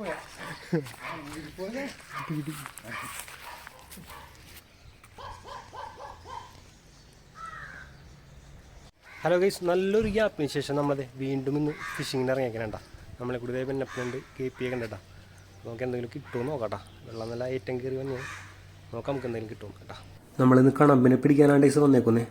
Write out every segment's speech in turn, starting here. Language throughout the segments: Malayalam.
ഹലോ ഗൈസ് നല്ലൊരു ഗ്യാപ്പിന് ശേഷം നമ്മളത് വീണ്ടും ഇന്ന് ഫിഷിങ്ങിന് ഇറങ്ങിയേക്കണേണ്ട നമ്മളെ കൂടി ഇതേ പെണ്ണപ്പുണ്ട് കെ പി ഒക്കെ ഉണ്ടേട്ടാ. നമുക്ക് എന്തെങ്കിലും കിട്ടുമോ നോക്കട്ടാ. വെള്ളം നല്ല ഐറ്റം കയറി വന്ന് നോക്കാം നമുക്ക് എന്തെങ്കിലും കിട്ടുമോ കേട്ടാ നമ്മളിന്ന് കണമ്പിനെ പിടിക്കാനാണ് ഡേസ് വന്നേക്കുന്നേ.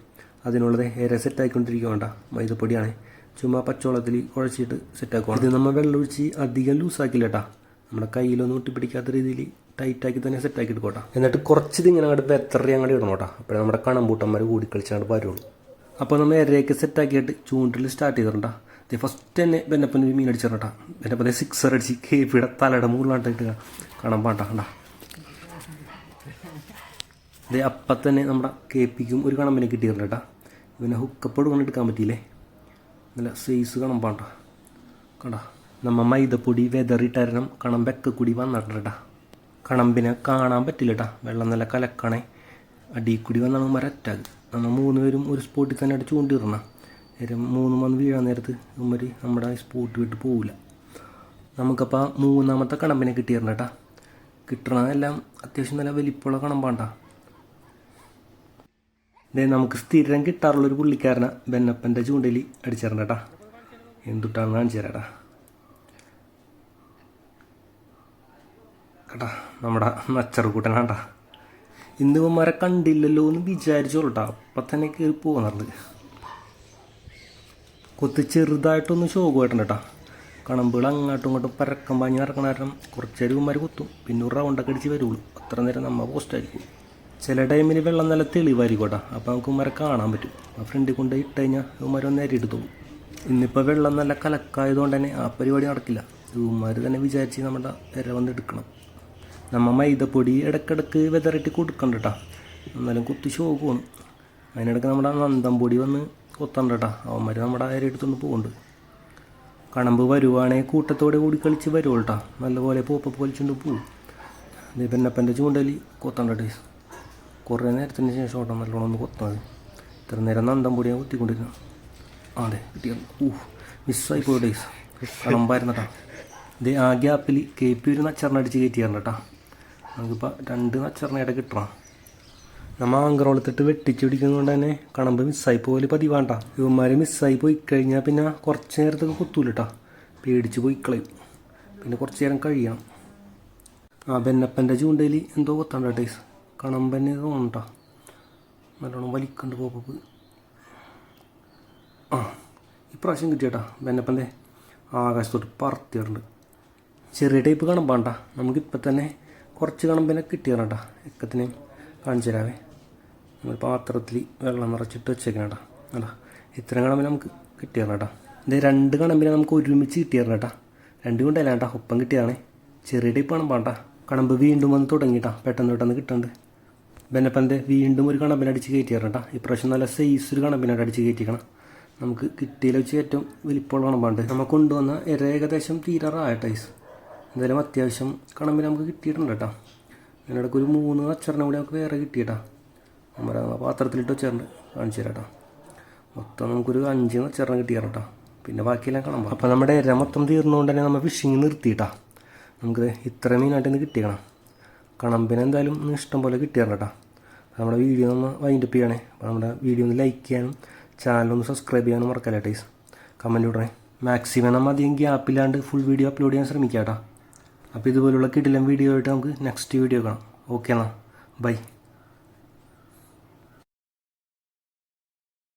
അതിനുള്ളത് ഏറെ സെറ്റായിക്കൊണ്ടിരിക്കുവേണ്ട മൈദപ്പൊടിയാണ്. ചുമ്മാ പച്ചവെള്ളത്തിൽ കുഴച്ചിട്ട് സെറ്റാക്കുക ഇത് നമ്മൾ വെള്ളം ഒഴിച്ച് അധികം ലൂസാക്കില്ല കേട്ടാ നമ്മുടെ കയ്യിലൊന്നും ഒട്ടിപ്പിടിക്കാത്ത രീതിയിൽ ടൈറ്റാക്കി തന്നെ സെറ്റാക്കി എടുക്കോട്ടെ. എന്നിട്ട് കുറച്ച് ഇങ്ങനെ അങ്ങോട്ട് ബെത്തറി അങ്ങോട്ട് ഇടണം കേട്ടോ. അപ്പോഴേ നമ്മുടെ കണമ്പൂട്ടന്മാർ കൂടി കളിച്ചങ്ങോട്ട് വരുള്ളൂ. അപ്പോൾ നമ്മൾ ഇരയൊക്കെ സെറ്റാക്കിയിട്ട് ചൂണ്ടിൽ സ്റ്റാർട്ട് ചെയ്തിട്ടുണ്ടാ ഇത് ഫസ്റ്റ് തന്നെ ബെന്നപ്പൻ ഒരു മീൻ അടിച്ചിട്ടാ ബെന്നപ്പനെ സിക്സർ അടിച്ച് കേപ്പിയുടെ തലയുടെ മുകളിലാണ്ടിട്ട് കാണാൻ പാട്ടാ കണ്ടാ? ഇത് അപ്പം തന്നെ നമ്മുടെ കേപ്പിക്കും ഒരു കണമ്പിനെ കിട്ടിയിട്ടുണ്ട് കേട്ടാ. ഇവനെ ഹുക്കപ്പോട് കൊണ്ട് എടുക്കാൻ പറ്റിയില്ലേ? നല്ല സൈസ് കണമ്പാണ്ടാ കണ്ടാ? നമ്മ മൈദപ്പൊടി വെതറിട്ടരണം. കണമ്പൊക്കെ കൂടി വന്നിട്ടുണ്ട് കേട്ടാ കണമ്പിനെ കാണാൻ പറ്റില്ല കേട്ടാ വെള്ളം നല്ല കലക്കണേ. അടിയിൽ കൂടി വന്നാണ് അറ്റാക്ക് നമ്മൾ മൂന്ന് പേരും ഒരു സ്പോട്ടിൽ തന്നെ അടിച്ച് കൊണ്ടിരണം നേരം മൂന്ന് വന്ന് വീഴാൻ നേരത്ത് ഉമ്മര് നമ്മുടെ സ്പോട്ട് വിട്ട് പോവില്ല നമുക്കപ്പോൾ മൂന്നാമത്തെ കണമ്പിനെ കിട്ടിയിരുന്നു കേട്ടാ കിട്ടണതെല്ലാം അത്യാവശ്യം നല്ല വലിപ്പമുള്ള കണമ്പാണ്ടാ. ദേ നമുക്ക് സ്ഥിരം കിട്ടാറുള്ളൊരു പുള്ളിക്കാരനെ ബെന്നപ്പന്റെ ചൂണ്ടയിൽ അടിച്ചിരണം കേട്ടാ എന്തുട്ടാന്ന് കാണിച്ചു തരാട്ടാ കേട്ടാ നമ്മുടെ നച്ചറുകൂട്ടനാട്ടാ. ഇന്ന് ഇവന്മാരെ കണ്ടില്ലല്ലോ എന്ന് വിചാരിച്ചോളട്ടാ. അപ്പം തന്നെ കയറി പോകുന്നുണ്ട് കൊത്ത് ചെറുതായിട്ടൊന്ന് ശോകമായിട്ടുണ്ട് കേട്ടാ കണമ്പുകൾ അങ്ങോട്ടും ഇങ്ങോട്ടും പരക്കം പാഞ്ഞ് നടക്കണ കാരണം കുറച്ച് നേരം ഇവന്മാർ കൊത്തും. പിന്നെ ഒരു റൗണ്ടൊക്കെ അടിച്ച് വരുള്ളൂ. അത്ര നേരം നമ്മൾ പോസ്റ്റായിരിക്കും ചില ടൈമിൽ വെള്ളം നല്ല തെളിവായിരിക്കോട്ടാ. അപ്പോൾ നമുക്ക് ഇവന്മാരെ കാണാൻ പറ്റും. ആ ഫ്രണ്ടിൽ കൊണ്ട് ഇട്ട് കഴിഞ്ഞാൽ ഇവന്മാർ ഒന്ന് നേരിട്ട് തോന്നും ഇന്നിപ്പോൾ വെള്ളം നല്ല കലക്കായതുകൊണ്ട് തന്നെ ആ പരിപാടി നടക്കില്ല. ഇവന്മാർ തന്നെ വിചാരിച്ച് നമ്മുടെ ഇര വന്ന് എടുക്കണം. നമ്മ മൈദപ്പൊടി ഇടക്കിടക്ക് വെതറിട്ട് കൊടുക്കണ്ട കേട്ടോ എന്നാലും കുത്തി ശോകമാണ് അതിനിടയ്ക്ക് നമ്മുടെ നന്ദം പൊടി വന്ന് കൊത്തണ്ട കേട്ടോ അവന്മാർ നമ്മുടെ ആരെ എടുത്തൊന്ന് പോകുന്നുണ്ട് കണമ്പ് വരുവാണെങ്കിൽ കൂട്ടത്തോടെ കൂടി കളിച്ച് വരുള്ളൂ കേട്ടാ നല്ലപോലെ പോപ്പ പൊലിച്ചുകൊണ്ട് പോവും. ഇത് പെന്നപ്പന്റെ ചൂണ്ടലി കൊത്തണ്ട കുറേ നേരത്തിന് ശേഷം ഓട്ടം നല്ലോണം ഒന്ന് കൊത്തണത്. ഇത്ര നേരം നന്തം ഞാൻ കുത്തിക്കൊണ്ടിരുന്നു അതെ കിട്ടിയ? ഊ മിസ്സായി പോയി ടേസ്? കണമ്പായിരുന്നു കേട്ടാ ഇത് ആ ഗ്യാപ്പിൽ കെ പി ഒരു നച്ചറിനടിച്ച് കയറ്റിയായിരുന്നു കേട്ടാ നമുക്കിപ്പോൾ രണ്ട് നച്ചറിനായിട്ട് കിട്ടണം. നമ്മൾ ആങ്കറോളത്തിട്ട് വെട്ടിച്ച് പിടിക്കുന്നതുകൊണ്ട് തന്നെ കണമ്പ് മിസ്സായി പോലെ പതിവാണ്ട. ഇവന്മാർ മിസ്സായി പോയി കഴിഞ്ഞാൽ പിന്നെ കുറച്ച് നേരത്തേക്ക് കുത്തൂല കേട്ടോ പേടിച്ച് പോയി കളയും. പിന്നെ കുറച്ച് നേരം കഴിയണം. ആ ബെന്നപ്പന്റെ ചൂണ്ടയിൽ എന്തോ കൊത്തണ്ട ടേസ്. കണമ്പന്നെ തോന്നട്ടാ നല്ലോണം വലിക്കണ്ട് പോപ്പ് ആ ഇപ്രാവശ്യം കിട്ടിയേട്ടാ ബെന്നപ്പന്റെ ആകാശത്തോട്ട് പറത്തിയിട്ടുണ്ട് ചെറിയ ടൈപ്പ് കണമ്പാണ്ട. നമുക്കിപ്പോൾ തന്നെ കുറച്ച് കണമ്പിനെ കിട്ടിയാലട്ടാ എക്കത്തിന് കാണിച്ചു തരാവേ നമ്മൾ പാത്രത്തിൽ വെള്ളം നിറച്ചിട്ട് വെച്ചേക്കണേട്ടാ. അടാ ഇത്രയും കണമ്പിനെ നമുക്ക് കിട്ടിയാലട്ടാ ഇത് രണ്ട് കണമ്പിനെ നമുക്ക് ഒരുമിച്ച് കിട്ടിയാലട്ടാ രണ്ടും കൊണ്ടല്ല കേട്ടാ ഒപ്പം കിട്ടിയതാണ്. ചെറിയ ടൈപ്പ് പാട്ടാ കണമ്പ് വീണ്ടും വന്ന് തുടങ്ങിയിട്ടാ പെട്ടെന്ന് പെട്ടെന്ന് കിട്ടുന്നുണ്ട് ബെന്നപ്പന്റെ വീണ്ടും ഒരു കണമ്പിനെ അടിച്ച് കയറ്റിയാറട്ടാ ഇപ്രാവശ്യം നല്ല സൈസ് ഒരു കണമ്പിനായിട്ട് അടിച്ച് കയറ്റിക്കണം നമുക്ക് കിട്ടിയിൽ വെച്ച് ഏറ്റവും വലിപ്പമുള്ള കണമ്പാണ്ട് നമുക്ക് കൊണ്ടുവന്ന ഏകദേശം തീരാറായ തീരാറായിട്ടൈസ് എന്തായാലും അത്യാവശ്യം കണമ്പിന് നമുക്ക് കിട്ടിയിട്ടുണ്ട് കേട്ടോ. അതിനിടയ്ക്ക് ഒരു മൂന്ന് അച്ചറിനെ കൂടി നമുക്ക് വേറെ കിട്ടിയിട്ടാ. നമ്മുടെ പാത്രത്തിലിട്ട് വെച്ചിട്ടുണ്ട്. കാണിച്ചു തരാം കേട്ടോ. മൊത്തം നമുക്കൊരു അഞ്ച് അച്ചറിനെ കിട്ടിയാണ് കേട്ടോ. പിന്നെ ബാക്കിയെല്ലാം കണമ്പ അപ്പോൾ നമ്മുടെ ഇര മൊത്തം തീർന്നുകൊണ്ട് തന്നെ നമ്മൾ ഫിഷിങ് നിർത്തിയിട്ടാ. നമുക്ക് ഇത്ര മീനായിട്ട് ഇന്ന് കിട്ടിക്കണം കണമ്പിനെ എന്തായാലും ഇഷ്ടം പോലെ കിട്ടിയാണ് കേട്ടോ. നമ്മുടെ വീഡിയോ ഒന്ന് വൈൻഡ് അപ്പ് ചെയ്യണേ അപ്പോൾ നമ്മുടെ വീഡിയോ ഒന്ന് ലൈക്ക് ചെയ്യാനും ചാനലൊന്ന് സബ്സ്ക്രൈബ് ചെയ്യാനും മറക്കല്ല ടൈസ് കമന്റ് ഇടണേ. മാക്സിമം നമ്മൾ അധികം ഗ്യാപ്പില്ലാണ്ട് ഫുൾ വീഡിയോ അപ്ലോഡ് ചെയ്യാൻ ശ്രമിക്കാം കേട്ടോ അപ്പോൾ ഇതുപോലുള്ള കിടിലം വീഡിയോ ആയിട്ട് നമുക്ക് നെക്സ്റ്റ് വീഡിയോ കാണാം. ഓക്കെ എന്നാൽ ബൈ